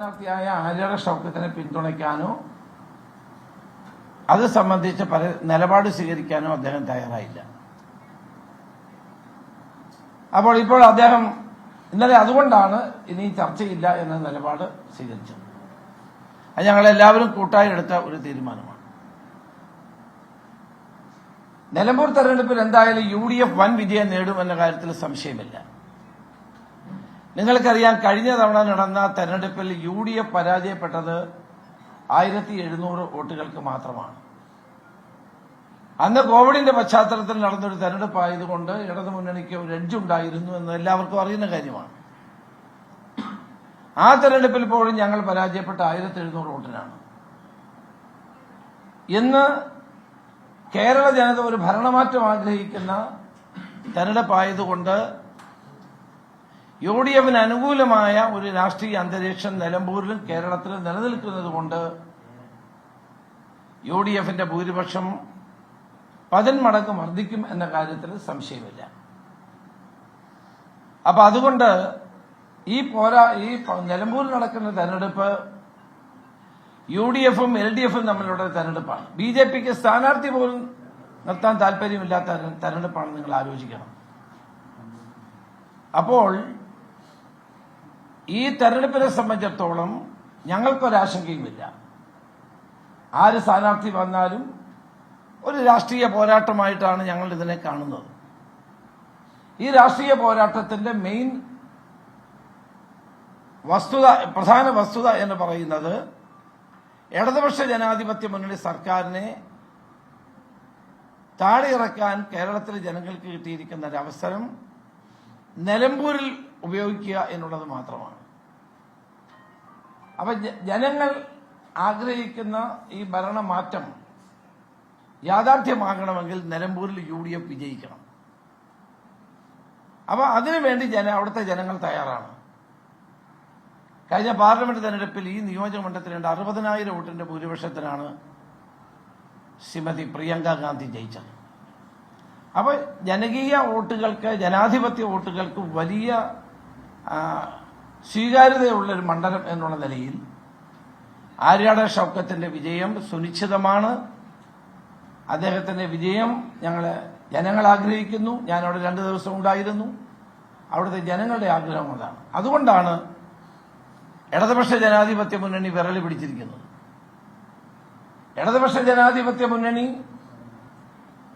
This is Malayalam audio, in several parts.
സ്ഥാനാർത്ഥിയായ ആര്യയുടെ ഷൗക്കത്തിനെ പിന്തുണയ്ക്കാനോ അത് സംബന്ധിച്ച് പല നിലപാട് സ്വീകരിക്കാനോ അദ്ദേഹം തയ്യാറായില്ല. അപ്പോൾ ഇപ്പോൾ അദ്ദേഹം ഇന്നലെ അതുകൊണ്ടാണ് ഇനി ചർച്ചയില്ല എന്ന നിലപാട് സ്വീകരിച്ചത്. അത് ഞങ്ങളെല്ലാവരും കൂട്ടായി എടുത്ത ഒരു തീരുമാനമാണ്. നിലമ്പൂർ തെരഞ്ഞെടുപ്പിൽ എന്തായാലും യു ഡി എഫ് വൻ വിജയം നേടുമെന്ന കാര്യത്തിൽ സംശയമില്ല. നിങ്ങൾക്കറിയാം കഴിഞ്ഞ തവണ നടന്ന തെരഞ്ഞെടുപ്പിൽ യു ഡി എഫ് പരാജയപ്പെട്ടത് ആയിരത്തി എഴുന്നൂറ് വോട്ടുകൾക്ക് മാത്രമാണ്. അന്ന് കോവിഡിന്റെ പശ്ചാത്തലത്തിൽ നടന്നൊരു തെരഞ്ഞെടുപ്പായതുകൊണ്ട് ഇടതു മുന്നണിക്ക് ഒരു എഡ്ജ് ഉണ്ടായിരുന്നു എന്ന് എല്ലാവർക്കും അറിയുന്ന കാര്യമാണ്. ആ തെരഞ്ഞെടുപ്പിൽ പോലും ഞങ്ങൾ പരാജയപ്പെട്ട ആയിരത്തി എഴുന്നൂറ് വോട്ടിനാണ്. ഇന്ന് കേരള ജനത ഒരു ഭരണമാറ്റം ആഗ്രഹിക്കുന്ന തെരഞ്ഞെടുപ്പായതുകൊണ്ട് യു ഡി എഫിന് അനുകൂലമായ ഒരു രാഷ്ട്രീയ അന്തരീക്ഷം നിലമ്പൂരിലും കേരളത്തിലും നിലനിൽക്കുന്നത് കൊണ്ട് യു ഡി എഫിന്റെ ഭൂരിപക്ഷം പതിന്മടങ്ങ് വർദ്ധിക്കും എന്ന കാര്യത്തിൽ സംശയമില്ല. അപ്പൊ അതുകൊണ്ട് ഈ പോരാ ഈ നിലമ്പൂരിൽ നടക്കുന്ന തെരഞ്ഞെടുപ്പ് യു ഡി എഫും എൽ ഡി എഫും തമ്മിലുള്ള തെരഞ്ഞെടുപ്പാണ്. ബി ജെ പിക്ക് സ്ഥാനാർത്ഥി പോലും നിർത്താൻ താല്പര്യമില്ലാത്ത തെര- തെരഞ്ഞെടുപ്പാണ് നിങ്ങൾ ആലോചിക്കണം. അപ്പോൾ ഈ തെരഞ്ഞെടുപ്പിനെ സംബന്ധിച്ചിടത്തോളം ഞങ്ങൾക്കൊരാശങ്കയുമില്ല. ആര് സ്ഥാനാർത്ഥി വന്നാലും ഒരു രാഷ്ട്രീയ പോരാട്ടമായിട്ടാണ് ഞങ്ങൾ ഇതിനെ കാണുന്നത്. ഈ രാഷ്ട്രീയ പോരാട്ടത്തിന്റെ മെയിൻ വസ്തുത പ്രധാന വസ്തുത എന്ന് പറയുന്നത് ഇടതുപക്ഷ ജനാധിപത്യ മുന്നണി സർക്കാരിനെ താഴെയിറക്കാൻ കേരളത്തിലെ ജനങ്ങൾക്ക് കിട്ടിയിരിക്കുന്ന ഒരു അവസരം നിലമ്പൂരിൽ ഉപയോഗിക്കുക എന്നുള്ളത് മാത്രമാണ്. അപ്പൊ ജനങ്ങൾ ആഗ്രഹിക്കുന്ന ഈ ഭരണമാറ്റം യാഥാർത്ഥ്യമാകണമെങ്കിൽ നിലമ്പൂരിൽ യു ഡി എഫ് വിജയിക്കണം. അപ്പൊ അതിനുവേണ്ടി ജന അവിടുത്തെ ജനങ്ങൾ തയ്യാറാണ്. കഴിഞ്ഞ പാർലമെന്റ് തെരഞ്ഞെടുപ്പിൽ ഈ നിയോജക മണ്ഡലത്തിൽ അറുപതിനായിരം വോട്ടിന്റെ ഭൂരിപക്ഷത്തിനാണ് ശ്രീമതി പ്രിയങ്ക ഗാന്ധി ജയിച്ചത്. അപ്പൊ ജനകീയ വോട്ടുകൾക്ക് ജനാധിപത്യ വോട്ടുകൾക്ക് വലിയ സ്വീകാര്യതയുള്ള ഒരു മണ്ഡലം എന്നുള്ള നിലയിൽ ആര്യാട ഷൗക്കത്തിന്റെ വിജയം സുനിശ്ചിതമാണ്. അദ്ദേഹത്തിന്റെ വിജയം ഞങ്ങൾ ജനങ്ങൾ ആഗ്രഹിക്കുന്നു. ഞാൻ അവിടെ രണ്ടു ദിവസം ഉണ്ടായിരുന്നു. അവിടുത്തെ ജനങ്ങളുടെ ആഗ്രഹം അതാണ്. അതുകൊണ്ടാണ് ഇടതുപക്ഷ ജനാധിപത്യ മുന്നണി വിരൽ പിടിച്ചിരിക്കുന്നത്. ഇടതുപക്ഷ ജനാധിപത്യ മുന്നണി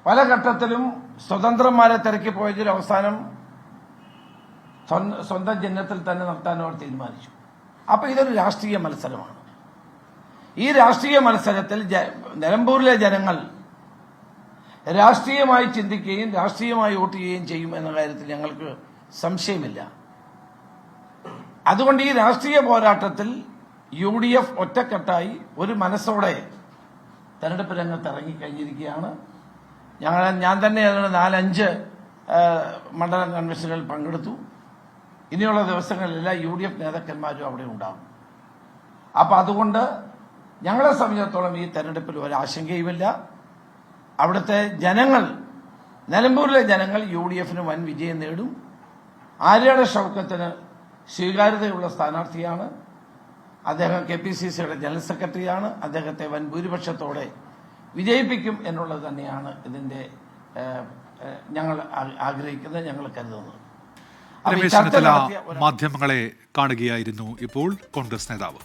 പല ഘട്ടത്തിലും സ്വതന്ത്രന്മാരെ തിരക്കി പോയതിൽ അവസാനം സ്വന്ത- ചിഹ്നത്തിൽ തന്നെ നടത്താൻ അവർ തീരുമാനിച്ചു. അപ്പൊ ഇതൊരു രാഷ്ട്രീയ മത്സരമാണ്. ഈ രാഷ്ട്രീയ മത്സരത്തിൽ നിലമ്പൂരിലെ ജനങ്ങൾ രാഷ്ട്രീയമായി ചിന്തിക്കുകയും രാഷ്ട്രീയമായി വോട്ട് ചെയ്യുകയും ചെയ്യും എന്ന കാര്യത്തിൽ ഞങ്ങൾക്ക് സംശയമില്ല. അതുകൊണ്ട് ഈ രാഷ്ട്രീയ പോരാട്ടത്തിൽ യു ഡി എഫ് ഒറ്റക്കെട്ടായി ഒരു മനസ്സോടെ തെരഞ്ഞെടുപ്പ് രംഗത്ത് ഇറങ്ങിക്കഴിഞ്ഞിരിക്കുകയാണ്. ഞങ്ങൾ ഞാൻ തന്നെ നാലഞ്ച് മണ്ഡലം കൺവെൻഷനിൽ പങ്കെടുത്തു. ഇനിയുള്ള ദിവസങ്ങളിലെല്ലാം യു ഡി എഫ് നേതാക്കന്മാരും അവിടെ ഉണ്ടാകും അപ്പൊ അതുകൊണ്ട് ഞങ്ങളെ സംബന്ധിച്ചിടത്തോളം ഈ തെരഞ്ഞെടുപ്പിൽ ഒരു ആശങ്കയുമില്ല. അവിടുത്തെ ജനങ്ങൾ നിലമ്പൂരിലെ ജനങ്ങൾ യു ഡി എഫിന് വൻ വിജയം നേടും. ആര്യയുടെ ഷൗക്കത്തിന് സ്വീകാര്യതയുള്ള സ്ഥാനാർത്ഥിയാണ്. അദ്ദേഹം കെ പി സി സിയുടെ ജനറൽ സെക്രട്ടറിയാണ്. അദ്ദേഹത്തെ വൻ ഭൂരിപക്ഷത്തോടെ വിജയിപ്പിക്കും എന്നുള്ളത് തന്നെയാണ് ഇതിന്റെ ഞങ്ങൾ ആഗ്രഹിക്കുന്നത് ഞങ്ങൾ കരുതുന്നത്. രമേശ് ചെന്നിത്തല മാധ്യമങ്ങളെ കാണുകയായിരുന്നു ഇപ്പോൾ കോൺഗ്രസ് നേതാവ്.